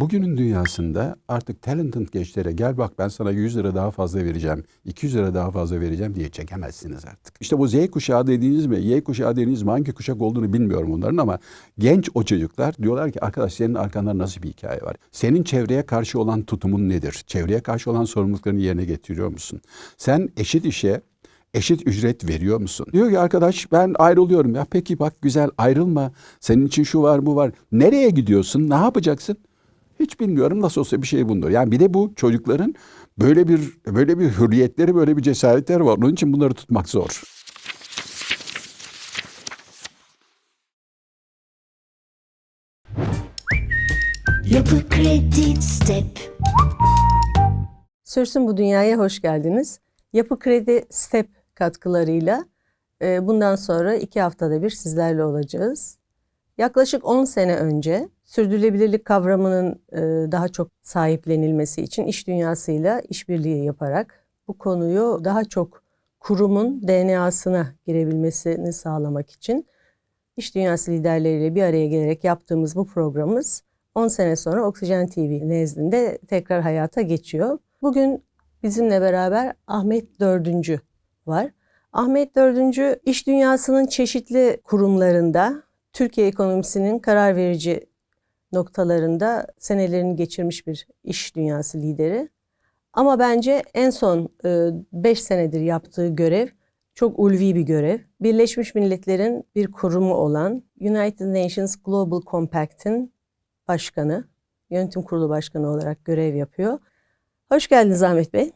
Bugünün dünyasında artık talented gençlere gel bak ben sana 100 lira daha fazla vereceğim, 200 lira daha fazla vereceğim diye çekemezsiniz artık. İşte bu Z kuşağı dediğiniz mi, Y kuşağı dediğiniz mi hangi kuşak olduğunu bilmiyorum onların ama genç o çocuklar diyorlar ki arkadaş senin arkanda nasıl bir hikaye var? Senin çevreye karşı olan tutumun nedir? Çevreye karşı olan sorumluluklarını yerine getiriyor musun? Sen eşit işe eşit ücret veriyor musun? Diyor ki arkadaş ben ayrılıyorum. Ya peki bak güzel ayrılma. Senin için şu var bu var. Nereye gidiyorsun? Ne yapacaksın? Hiç bilmiyorum nasıl olsa bir şey bundur. Yani bir de bu çocukların böyle bir böyle bir hürriyetleri, böyle bir cesaretleri var. Onun için bunları tutmak zor. Yapı Kredi Step Sürsün bu dünyaya hoş geldiniz. Yapı Kredi Step katkılarıyla e, bundan sonra iki haftada bir sizlerle olacağız. Yaklaşık 10 sene önce sürdürülebilirlik kavramının e, daha çok sahiplenilmesi için iş dünyasıyla işbirliği yaparak bu konuyu daha çok kurumun DNA'sına girebilmesini sağlamak için iş dünyası liderleriyle bir araya gelerek yaptığımız bu programımız 10 sene sonra Oksijen TV nezdinde tekrar hayata geçiyor. Bugün bizimle beraber Ahmet Dördüncü var. Ahmet Dördüncü iş dünyasının çeşitli kurumlarında Türkiye ekonomisinin karar verici noktalarında senelerini geçirmiş bir iş dünyası lideri. Ama bence en son 5 senedir yaptığı görev çok ulvi bir görev. Birleşmiş Milletler'in bir kurumu olan United Nations Global Compact'in başkanı, yönetim kurulu başkanı olarak görev yapıyor. Hoş geldiniz Ahmet Bey.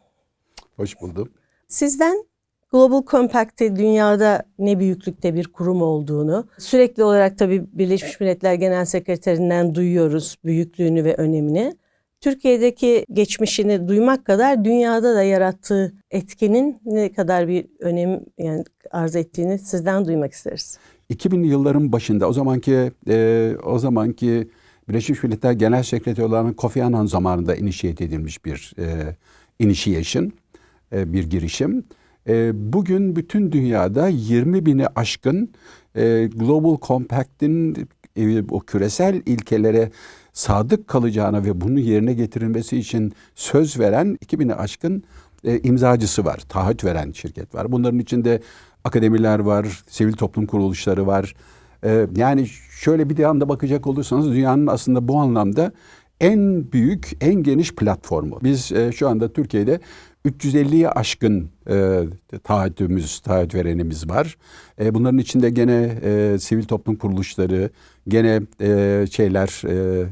Hoş buldum. Sizden Global Compact'te dünyada ne büyüklükte bir kurum olduğunu, sürekli olarak tabii Birleşmiş Milletler Genel Sekreterinden duyuyoruz büyüklüğünü ve önemini. Türkiye'deki geçmişini duymak kadar dünyada da yarattığı etkinin ne kadar bir önem yani arz ettiğini sizden duymak isteriz. 2000'li yılların başında o zamanki e, o zamanki Birleşmiş Milletler Genel Sekreteri olan Kofi Annan zamanında initiate edilmiş bir e, initiation, e, bir girişim. E, bugün bütün dünyada 20 bini aşkın e, Global Compact'in e, o küresel ilkelere sadık kalacağına ve bunu yerine getirilmesi için söz veren 2000'e aşkın e, imzacısı var, taahhüt veren şirket var. Bunların içinde akademiler var, sivil toplum kuruluşları var. E, yani şöyle bir anda bakacak olursanız dünyanın aslında bu anlamda en büyük, en geniş platformu. Biz e, şu anda Türkiye'de 350'ye aşkın e, taahhütümüz, taahhüt verenimiz var. E, bunların içinde gene e, sivil toplum kuruluşları, gene e, şeyler, e,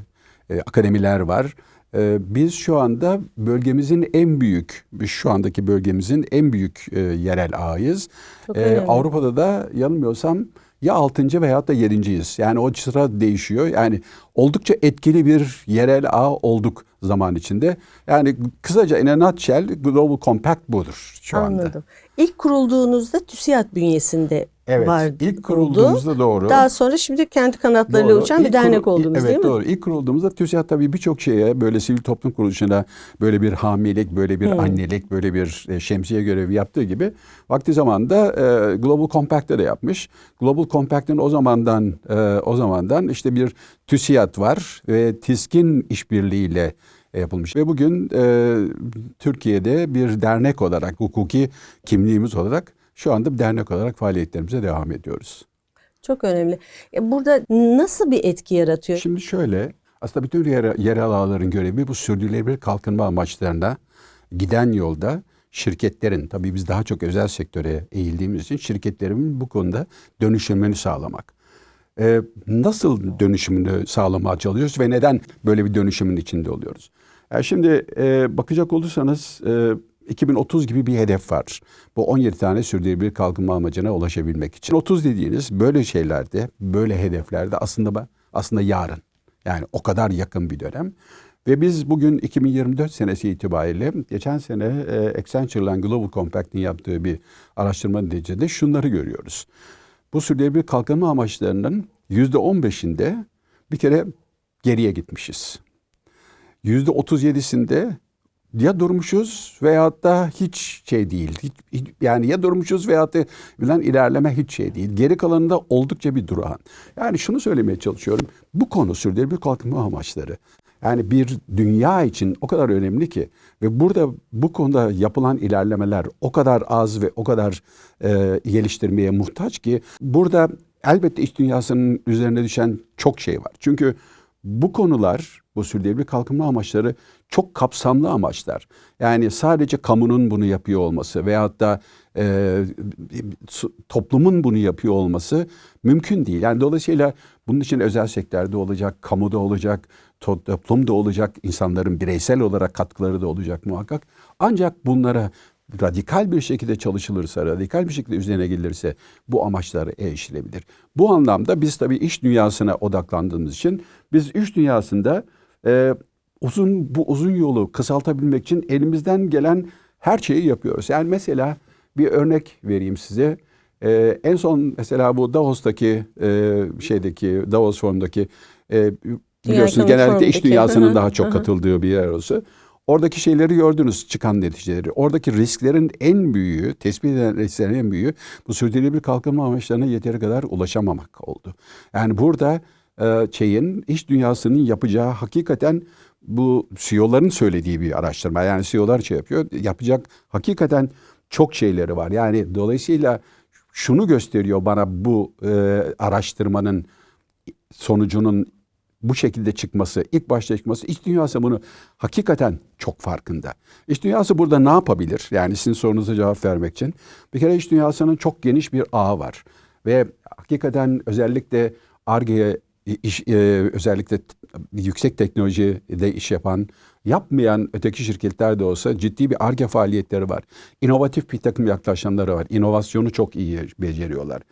e, akademiler var. E, biz şu anda bölgemizin en büyük, şu andaki bölgemizin en büyük e, yerel ağıyız. E. Avrupa'da da yanılmıyorsam ya 6. veyahut da 7.yiz. Yani o sıra değişiyor. Yani oldukça etkili bir yerel ağ olduk zaman içinde. Yani kısaca in a nutshell Global Compact budur şu anda. Anladım. İlk kurulduğunuzda TÜSİAD bünyesinde Evet. vardı. ilk kuruldu. kurulduğumuzda doğru. Daha sonra şimdi kendi kanatlarıyla Doğru. uçan bir İlk dernek kurul- oldunuz evet, değil mi? doğru. İlk kurulduğumuzda TÜSİAD tabii birçok şeye böyle sivil toplum kuruluşuna böyle bir hamilelik, böyle bir annelik, böyle bir e, şemsiye görevi yaptığı gibi vakti zamanında e, Global Compact'te de yapmış. Global Compact'in o zamandan e, o zamandan işte bir TÜSİAD var ve TİSK'in işbirliğiyle yapılmış. Ve bugün e, Türkiye'de bir dernek olarak, hukuki kimliğimiz olarak şu anda bir dernek olarak faaliyetlerimize devam ediyoruz. Çok önemli. E, Burada nasıl bir etki yaratıyor? Şimdi şöyle, aslında bütün yer, yerel ağların görevi bu sürdürülebilir kalkınma amaçlarına giden yolda şirketlerin, tabii biz daha çok özel sektöre eğildiğimiz için şirketlerin bu konuda dönüşümünü sağlamak. Ee, nasıl dönüşümünü sağlamaya çalışıyoruz ve neden böyle bir dönüşümün içinde oluyoruz? Yani şimdi e, bakacak olursanız e, 2030 gibi bir hedef var. Bu 17 tane sürdürülebilir kalkınma amacına ulaşabilmek için. 30 dediğiniz böyle şeylerde, böyle hedeflerde aslında aslında yarın. Yani o kadar yakın bir dönem. Ve biz bugün 2024 senesi itibariyle geçen sene e, Accenture'la Global Compact'in yaptığı bir araştırma neticesinde şunları görüyoruz. Bu sürdürülebilir kalkınma amaçlarının yüzde 15'inde bir kere geriye gitmişiz. Yüzde 37'sinde ya durmuşuz veyahut da hiç şey değil. Hiç, hiç- yani ya durmuşuz veyahut da bilen ilerleme hiç şey değil. Geri kalanında oldukça bir durağan. Yani şunu söylemeye çalışıyorum. Bu konu sürdürülebilir kalkınma amaçları. Yani bir dünya için o kadar önemli ki ve burada bu konuda yapılan ilerlemeler o kadar az ve o kadar e, geliştirmeye muhtaç ki burada elbette iç dünyasının üzerine düşen çok şey var. Çünkü bu konular, bu sürdürülebilir kalkınma amaçları çok kapsamlı amaçlar. Yani sadece kamunun bunu yapıyor olması veyahut da e, toplumun bunu yapıyor olması mümkün değil. Yani dolayısıyla bunun için özel sektörde olacak, kamuda olacak, to- toplumda olacak, insanların bireysel olarak katkıları da olacak muhakkak. Ancak bunlara radikal bir şekilde çalışılırsa, radikal bir şekilde üzerine gelirse bu amaçlar erişilebilir. Bu anlamda biz tabii iş dünyasına odaklandığımız için biz iş dünyasında e, uzun bu uzun yolu kısaltabilmek için elimizden gelen her şeyi yapıyoruz. Yani mesela bir örnek vereyim size. E, en son mesela bu Davos'taki e, şeydeki Davos Forum'daki e, biliyorsunuz Ekonomik genellikle iş dünyasının hı hı, daha çok hı hı. katıldığı bir yer orası. Oradaki şeyleri gördünüz çıkan neticeleri. Oradaki risklerin en büyüğü, tespit edilen risklerin en büyüğü bu sürdürülebilir kalkınma amaçlarına yeteri kadar ulaşamamak oldu. Yani burada e, şeyin iş dünyasının yapacağı hakikaten bu CEO'ların söylediği bir araştırma. Yani CEO'lar şey yapıyor. Yapacak hakikaten çok şeyleri var. Yani dolayısıyla şunu gösteriyor bana bu e, araştırmanın sonucunun bu şekilde çıkması, ilk başta çıkması, iç dünyası bunu hakikaten çok farkında. İç dünyası burada ne yapabilir? Yani sizin sorunuza cevap vermek için. Bir kere iç dünyasının çok geniş bir ağı var. Ve hakikaten özellikle ARGE'ye iş, e, özellikle yüksek teknolojide iş yapan, yapmayan öteki şirketler de olsa ciddi bir ARGE faaliyetleri var. İnovatif bir takım yaklaşımları var. İnovasyonu çok iyi beceriyorlar.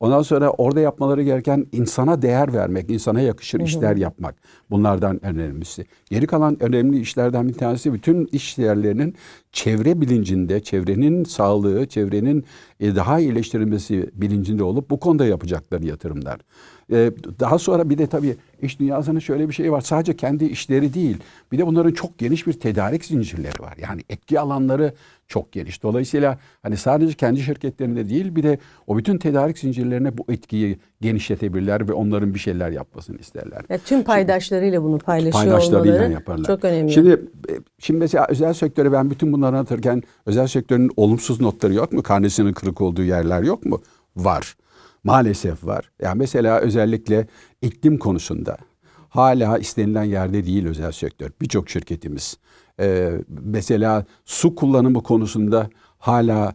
Ondan sonra orada yapmaları gereken insana değer vermek, insana yakışır işler yapmak. Bunlardan en önemlisi. Geri kalan önemli işlerden bir tanesi bütün iş yerlerinin çevre bilincinde, çevrenin sağlığı, çevrenin e, daha iyileştirilmesi bilincinde olup bu konuda yapacakları yatırımlar. Ee, daha sonra bir de tabii iş dünyasının şöyle bir şeyi var. Sadece kendi işleri değil. Bir de bunların çok geniş bir tedarik zincirleri var. Yani etki alanları çok geniş. Dolayısıyla hani sadece kendi şirketlerinde değil bir de o bütün tedarik zincirlerine bu etkiyi genişletebilirler ve onların bir şeyler yapmasını isterler. Ve tüm paydaşlarıyla bunu paylaşıyor Paydaşlarıyla olmaları yaparlar. çok önemli. Şimdi e, şimdi mesela özel sektöre ben bütün bunları anlatırken özel sektörün olumsuz notları yok mu? Karnesinin kırık olduğu yerler yok mu? Var. Maalesef var. Yani mesela özellikle iklim konusunda hala istenilen yerde değil özel sektör. Birçok şirketimiz. Ee, mesela su kullanımı konusunda hala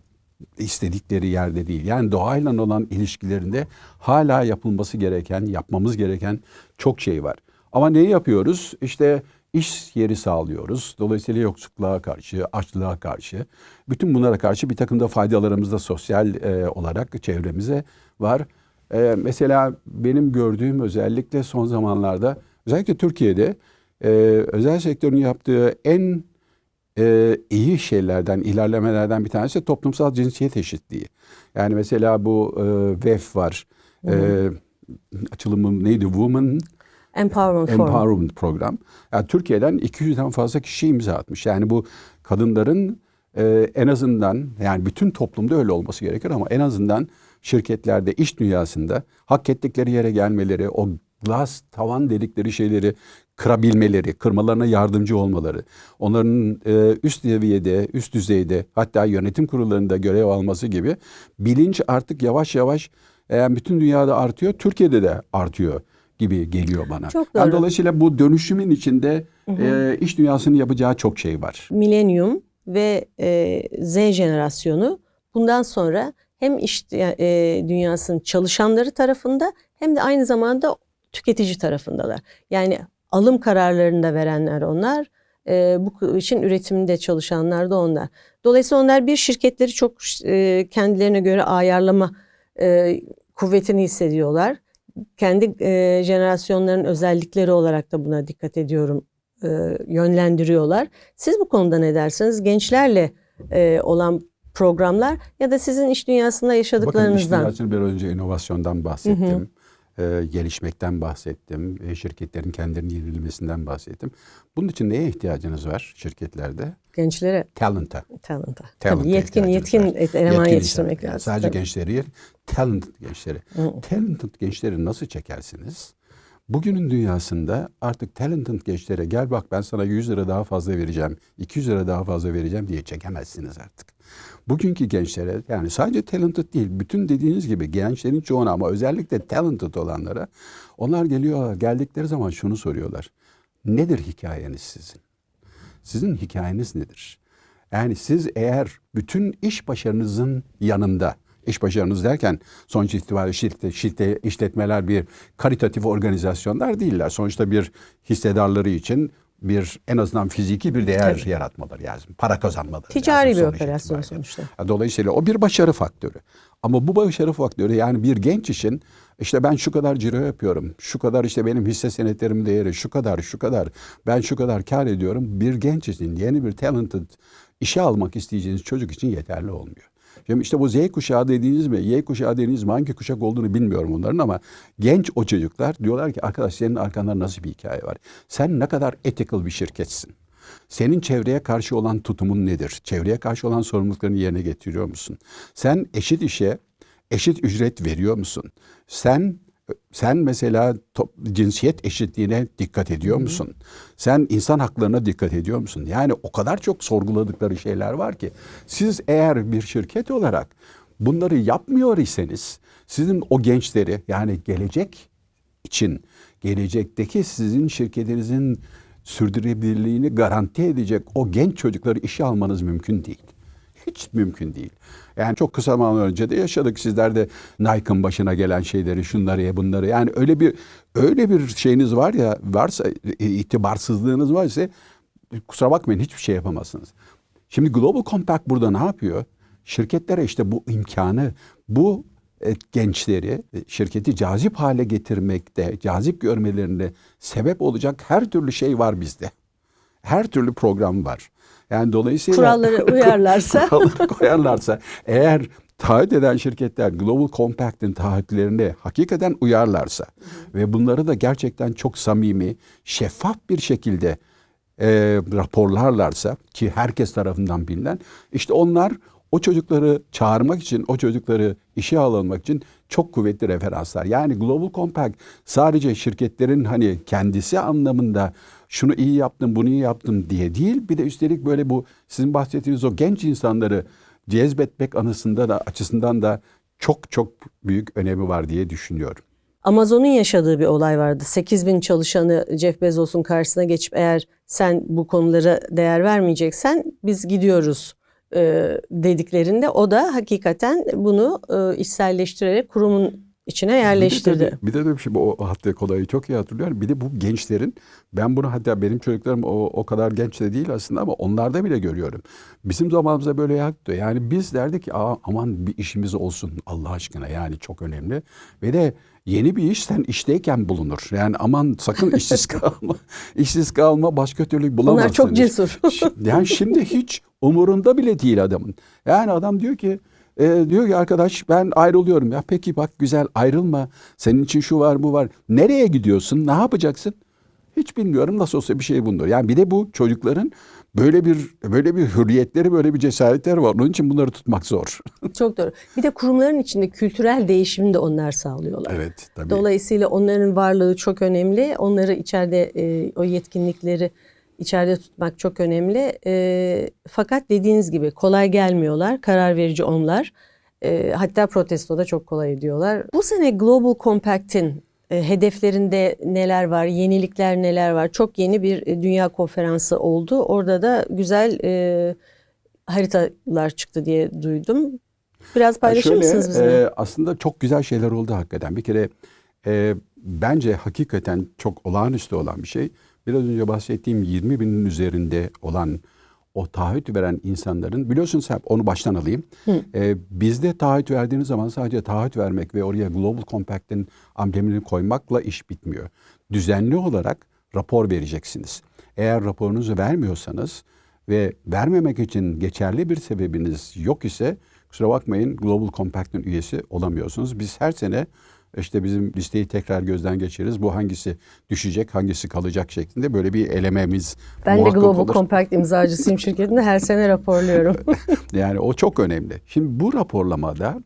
istedikleri yerde değil. Yani doğayla olan ilişkilerinde hala yapılması gereken, yapmamız gereken çok şey var. Ama neyi yapıyoruz? İşte iş yeri sağlıyoruz. Dolayısıyla yoksulluğa karşı, açlığa karşı, bütün bunlara karşı bir takım da faydalarımız da sosyal e, olarak çevremize var. E, mesela benim gördüğüm özellikle son zamanlarda, özellikle Türkiye'de e, özel sektörün yaptığı en e, iyi şeylerden, ilerlemelerden bir tanesi toplumsal cinsiyet eşitliği. Yani mesela bu e, VEF var. E, açılımı neydi? Women Empowerment Forum. Empowerment Program. Yani Türkiye'den 200'den fazla kişi imza atmış. Yani bu kadınların e, en azından yani bütün toplumda öyle olması gerekir ama en azından şirketlerde, iş dünyasında hak ettikleri yere gelmeleri, o glass tavan dedikleri şeyleri kırabilmeleri, kırmalarına yardımcı olmaları, onların e, üst seviyede, üst düzeyde hatta yönetim kurullarında görev alması gibi bilinç artık yavaş yavaş e, bütün dünyada artıyor, Türkiye'de de artıyor gibi geliyor bana. Çok Yani doğru. dolayısıyla bu dönüşümün içinde e, iş dünyasının yapacağı çok şey var. Milenyum ve e, Z jenerasyonu bundan sonra hem iş e, dünyasının çalışanları tarafında hem de aynı zamanda tüketici tarafındalar. Yani alım kararlarını da verenler onlar. e, bu için üretiminde çalışanlar da onlar. Dolayısıyla onlar bir şirketleri çok e, kendilerine göre ayarlama e, kuvvetini hissediyorlar. Kendi e, jenerasyonların özellikleri olarak da buna dikkat ediyorum e, yönlendiriyorlar. Siz bu konuda ne dersiniz? Gençlerle e, olan programlar ya da sizin iş dünyasında Bakın yaşadıklarınızdan. dünyasını bir önce inovasyondan bahsettim. E, gelişmekten bahsettim. E, şirketlerin kendilerinin yenilmesinden bahsettim. Bunun için neye ihtiyacınız var şirketlerde? Gençlere Talent'a. talent'a. Talent'a yetkin yetkin eleman yetiştirmek. Yani lazım. sadece Tabii. gençleri değil, talented gençleri. Talented gençleri nasıl çekersiniz? Bugünün dünyasında artık talented gençlere gel bak ben sana 100 lira daha fazla vereceğim, 200 lira daha fazla vereceğim diye çekemezsiniz artık. Bugünkü gençlere yani sadece talented değil, bütün dediğiniz gibi gençlerin çoğuna ama özellikle talented olanlara onlar geliyorlar, geldikleri zaman şunu soruyorlar. Nedir hikayeniz sizin? Sizin hikayeniz nedir? Yani siz eğer bütün iş başarınızın yanında, iş başarınız derken sonuç itibariyle şirkete, şirkete işletmeler bir karitatif organizasyonlar değiller. Sonuçta bir hissedarları için bir en azından fiziki bir değer yaratmaları lazım. Para kazanmaları Ticari lazım bir sonuç operasyon itibariyle. sonuçta. Dolayısıyla o bir başarı faktörü. Ama bu başarı faktörü yani bir genç için işte ben şu kadar ciro yapıyorum, şu kadar işte benim hisse senetlerimin değeri, şu kadar, şu kadar, ben şu kadar kar ediyorum. Bir genç için yeni bir talented işe almak isteyeceğiniz çocuk için yeterli olmuyor. Şimdi işte bu Z kuşağı dediğiniz mi, Y kuşağı dediğiniz mi hangi kuşak olduğunu bilmiyorum onların ama genç o çocuklar diyorlar ki arkadaş senin arkanda nasıl bir hikaye var? Sen ne kadar ethical bir şirketsin? Senin çevreye karşı olan tutumun nedir? Çevreye karşı olan sorumluluklarını yerine getiriyor musun? Sen eşit işe eşit ücret veriyor musun? Sen sen mesela top- cinsiyet eşitliğine dikkat ediyor musun? Sen insan haklarına dikkat ediyor musun? Yani o kadar çok sorguladıkları şeyler var ki siz eğer bir şirket olarak bunları yapmıyor iseniz sizin o gençleri yani gelecek için gelecekteki sizin şirketinizin sürdürülebilirliğini garanti edecek o genç çocukları işe almanız mümkün değil. Hiç mümkün değil. Yani çok kısa zaman önce de yaşadık sizler de Nike'ın başına gelen şeyleri, şunları ya bunları. Yani öyle bir öyle bir şeyiniz var ya varsa e, itibarsızlığınız varsa kusura bakmayın hiçbir şey yapamazsınız. Şimdi Global Compact burada ne yapıyor? Şirketlere işte bu imkanı, bu e, gençleri e, şirketi cazip hale getirmekte, cazip görmelerine sebep olacak her türlü şey var bizde. Her türlü program var. Yani dolayısıyla Kuralları uyarlarsa kuralları koyarlarsa eğer taahhüt eden şirketler Global Compact'in taahhütlerini hakikaten uyarlarsa ve bunları da gerçekten çok samimi, şeffaf bir şekilde e, raporlarlarsa ki herkes tarafından bilinen işte onlar o çocukları çağırmak için, o çocukları işe alınmak için çok kuvvetli referanslar. Yani Global Compact sadece şirketlerin hani kendisi anlamında şunu iyi yaptım, bunu iyi yaptım diye değil. Bir de üstelik böyle bu sizin bahsettiğiniz o genç insanları cezbetmek anısında da açısından da çok çok büyük önemi var diye düşünüyorum. Amazon'un yaşadığı bir olay vardı. 8 bin çalışanı Jeff Bezos'un karşısına geçip eğer sen bu konulara değer vermeyeceksen biz gidiyoruz e, dediklerinde o da hakikaten bunu e, içselleştirerek kurumun içine yerleştirdi. Bir de, bir de, bir şey bu o hatta kolayı çok iyi hatırlıyorum. Bir de bu gençlerin ben bunu hatta benim çocuklarım o, o kadar genç de değil aslında ama onlarda bile görüyorum. Bizim zamanımızda böyle yoktu. Yani biz derdik ki Aa, aman bir işimiz olsun Allah aşkına yani çok önemli. Ve de yeni bir iş sen işteyken bulunur. Yani aman sakın işsiz kalma. işsiz kalma başka türlü bulamazsın. Onlar çok cesur. Yani şimdi hiç umurunda bile değil adamın. Yani adam diyor ki e, diyor ki arkadaş ben ayrılıyorum. Ya peki bak güzel ayrılma. Senin için şu var bu var. Nereye gidiyorsun? Ne yapacaksın? Hiç bilmiyorum nasıl olsa bir şey bundur. Yani bir de bu çocukların böyle bir böyle bir hürriyetleri, böyle bir cesaretleri var. Onun için bunları tutmak zor. Çok doğru. Bir de kurumların içinde kültürel değişimi de onlar sağlıyorlar. evet tabii. Dolayısıyla onların varlığı çok önemli. Onları içeride e, o yetkinlikleri içeride tutmak çok önemli. E, fakat dediğiniz gibi kolay gelmiyorlar. Karar verici onlar. E, hatta protesto da çok kolay ediyorlar. Bu sene Global Compact'in e, hedeflerinde neler var, yenilikler neler var? Çok yeni bir e, dünya konferansı oldu. Orada da güzel e, haritalar çıktı diye duydum. Biraz paylaşır Şöyle, mısınız bizimle? e, aslında çok güzel şeyler oldu hakikaten. Bir kere e, bence hakikaten çok olağanüstü olan bir şey. Biraz önce bahsettiğim 20 binin üzerinde olan o taahhüt veren insanların biliyorsunuz hep onu baştan alayım. E, bizde taahhüt verdiğiniz zaman sadece taahhüt vermek ve oraya Global Compact'in amblemini koymakla iş bitmiyor. Düzenli olarak rapor vereceksiniz. Eğer raporunuzu vermiyorsanız ve vermemek için geçerli bir sebebiniz yok ise kusura bakmayın Global Compact'ın üyesi olamıyorsunuz. Biz her sene işte bizim listeyi tekrar gözden geçiririz. Bu hangisi düşecek, hangisi kalacak şeklinde böyle bir elememiz Ben de Global olur. Compact imzacısıyım şirketinde. Her sene raporluyorum. Yani o çok önemli. Şimdi bu raporlamada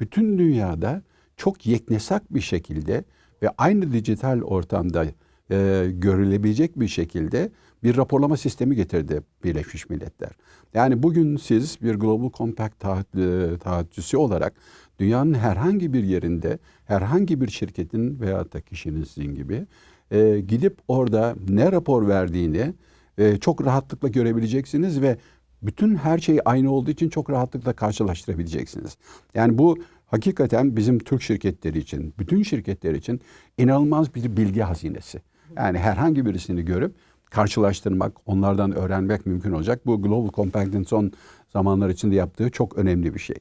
bütün dünyada çok yeknesak bir şekilde ve aynı dijital ortamda e, görülebilecek bir şekilde bir raporlama sistemi getirdi Birleşmiş Milletler. Yani bugün siz bir Global Compact e, taahhütçüsü olarak dünyanın herhangi bir yerinde herhangi bir şirketin veya da kişinin sizin gibi e, gidip orada ne rapor verdiğini e, çok rahatlıkla görebileceksiniz ve bütün her şey aynı olduğu için çok rahatlıkla karşılaştırabileceksiniz. Yani bu hakikaten bizim Türk şirketleri için, bütün şirketler için inanılmaz bir bilgi hazinesi. Yani herhangi birisini görüp karşılaştırmak, onlardan öğrenmek mümkün olacak. Bu Global Compact'in son zamanlar içinde yaptığı çok önemli bir şey.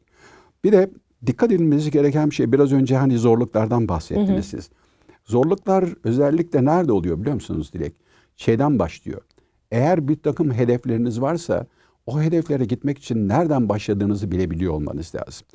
Bir de dikkat edilmesi gereken bir şey, biraz önce hani zorluklardan bahsettiniz siz. Zorluklar özellikle nerede oluyor biliyor musunuz Dilek? Şeyden başlıyor. Eğer bir takım hedefleriniz varsa o hedeflere gitmek için nereden başladığınızı bilebiliyor olmanız lazım.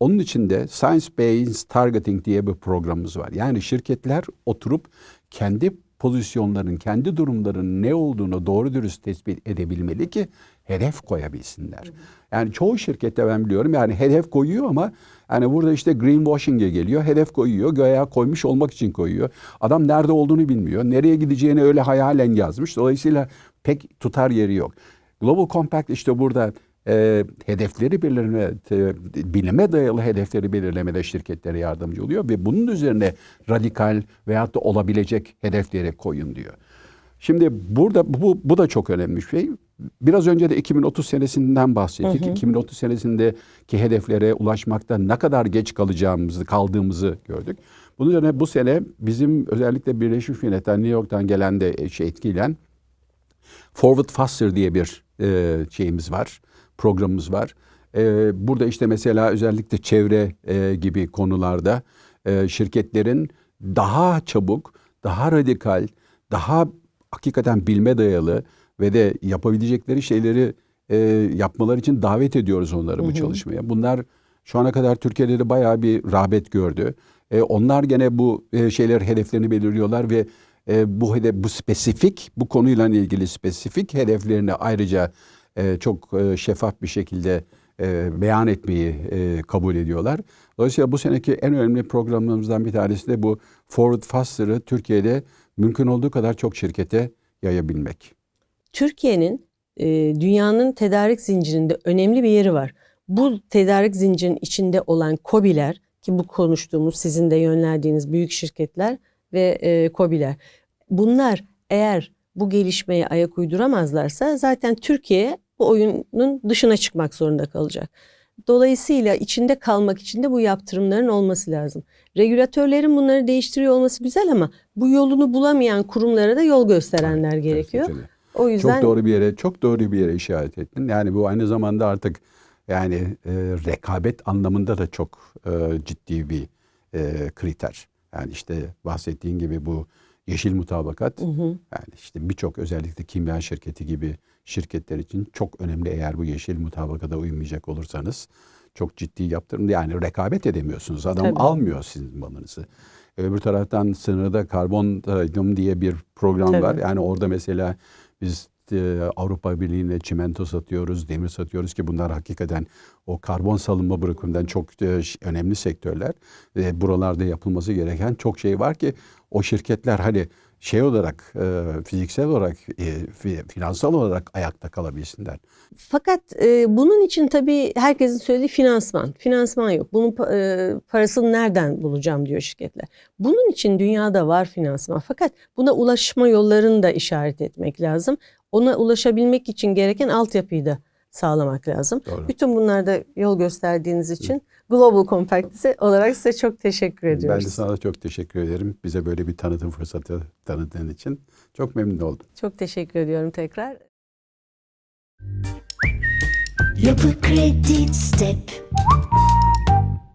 Onun için de Science Based Targeting diye bir programımız var. Yani şirketler oturup kendi pozisyonların, kendi durumlarının ne olduğunu doğru dürüst tespit edebilmeli ki hedef koyabilsinler. Yani çoğu şirkette ben biliyorum yani hedef koyuyor ama yani burada işte greenwashing'e geliyor. Hedef koyuyor. Göya koymuş olmak için koyuyor. Adam nerede olduğunu bilmiyor. Nereye gideceğini öyle hayalen yazmış. Dolayısıyla pek tutar yeri yok. Global Compact işte burada e, hedefleri belirleme, te- bilime dayalı hedefleri belirlemede şirketlere yardımcı oluyor ve bunun üzerine radikal veyahut da olabilecek hedefleri koyun diyor. Şimdi burada bu, bu da çok önemli bir şey. Biraz önce de 2030 senesinden bahsettik. 2030 senesindeki hedeflere ulaşmakta ne kadar geç kalacağımızı, kaldığımızı gördük. Bunun üzerine bu sene bizim özellikle Birleşmiş Milletler, New York'tan gelen de şey etkilen Forward Faster diye bir e, şeyimiz var, programımız var. E, burada işte mesela özellikle çevre e, gibi konularda e, şirketlerin daha çabuk, daha radikal, daha hakikaten bilme dayalı ve de yapabilecekleri şeyleri e, yapmaları için davet ediyoruz onları bu çalışmaya. Bunlar şu ana kadar Türkiye'de de bayağı bir rağbet gördü. E, onlar gene bu e, şeyler hedeflerini belirliyorlar ve e, bu hedef bu spesifik bu konuyla ilgili spesifik hedeflerini ayrıca e, çok e, şeffaf bir şekilde e, beyan etmeyi e, kabul ediyorlar. Dolayısıyla bu seneki en önemli programlarımızdan bir tanesi de bu Forward Faster'ı Türkiye'de mümkün olduğu kadar çok şirkete yayabilmek. Türkiye'nin e, dünyanın tedarik zincirinde önemli bir yeri var. Bu tedarik zincirinin içinde olan KOBİ'ler ki bu konuştuğumuz sizin de yönlendiğiniz büyük şirketler ve e, KOBİ'ler. Bunlar eğer bu gelişmeye ayak uyduramazlarsa zaten Türkiye bu oyunun dışına çıkmak zorunda kalacak. Dolayısıyla içinde kalmak için de bu yaptırımların olması lazım. Regülatörlerin bunları değiştiriyor olması güzel ama bu yolunu bulamayan kurumlara da yol gösterenler gerekiyor. O yüzden Çok doğru bir yere, çok doğru bir yere işaret ettin. Yani bu aynı zamanda artık yani e, rekabet anlamında da çok e, ciddi bir e, kriter. Yani işte bahsettiğin gibi bu yeşil mutabakat yani işte birçok özellikle kimya şirketi gibi şirketler için çok önemli eğer bu yeşil mutabakata uymayacak olursanız çok ciddi yaptırım yani rekabet edemiyorsunuz. Adam Tabii. almıyor sizin malınızı. Öbür taraftan sınırda karbon diye bir program Tabii. var. Yani orada mesela biz e, Avrupa Birliği'ne çimento satıyoruz, demir satıyoruz ki bunlar hakikaten o karbon salınma bırakımından çok e, önemli sektörler. Ve buralarda yapılması gereken çok şey var ki o şirketler hani şey olarak e, fiziksel olarak e, fi- finansal olarak ayakta kalabilsinler. Fakat e, bunun için tabii herkesin söylediği finansman. Finansman yok. Bunun e, parasını nereden bulacağım diyor şirketler. Bunun için dünyada var finansman. Fakat buna ulaşma yollarını da işaret etmek lazım. Ona ulaşabilmek için gereken altyapıyı da sağlamak lazım. Doğru. Bütün bunlarda yol gösterdiğiniz için Global Compact olarak size çok teşekkür Ben ediyoruz. de sana da çok teşekkür ederim. Bize böyle bir tanıtım fırsatı tanıdığın için. Çok memnun oldum. Çok teşekkür ediyorum tekrar. Yapı Kredi Step